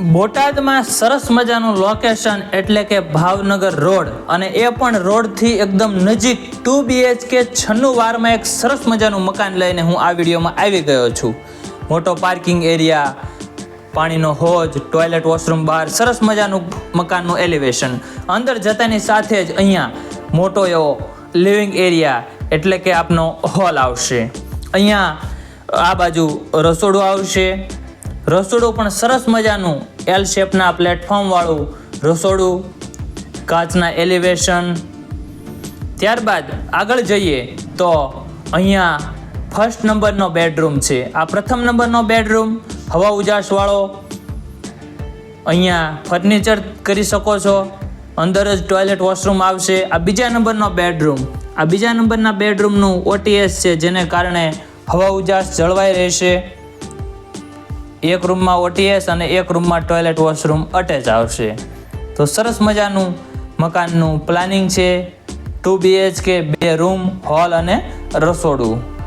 બોટાદમાં સરસ મજાનું લોકેશન એટલે કે ભાવનગર રોડ. અને એ પણ રોડથી એકદમ નજીક ટુ બીએચકે છન્નું વારમાં એક સરસ મજાનું મકાન લઈને હું આ વિડીયોમાં આવી ગયો છું. મોટો પાર્કિંગ એરિયા પાણીનો હોજ ટોયલેટ વોશરૂમ બહાર સરસ મજાનું મકાનનું એલિવેશન અંદર જતાની સાથે જ અહીંયા મોટો એવો લિવિંગ એરિયા એટલે કે આપનો હોલ આવશે. અહીંયા આ બાજુ રસોડું આવશે. રસોડું પણ સરસ મજાનું એલ શેપના પ્લેટફોર્મવાળું રસોડું, કાચના એલિવેશન ત્યારબાદ આગળ જઈએ તો અહીંયા ફર્સ્ટ નંબરનો બેડરૂમ છે. આ પ્રથમ નંબરનો બેડરૂમ હવા ઉજાસવાળો અહીંયા ફર્નિચર કરી શકો છો. અંદર જ ટોયલેટ વોશરૂમ આવશે. આ બીજા નંબરનો બેડરૂમ આ બીજા નંબરના બેડરૂમનું ઓટીએસ છે, જેને કારણે હવા ઉજાસ જળવાઈ રહેશે. એક રૂમમાં ઓટીએસ અને એક રૂમમાં ટોયલેટ વોશરૂમ અટેચ આવશે. તો સરસ મજાનું મકાનનું પ્લાનિંગ છે. ટુ બીએચકે બે રૂમ હોલ અને રસોડું.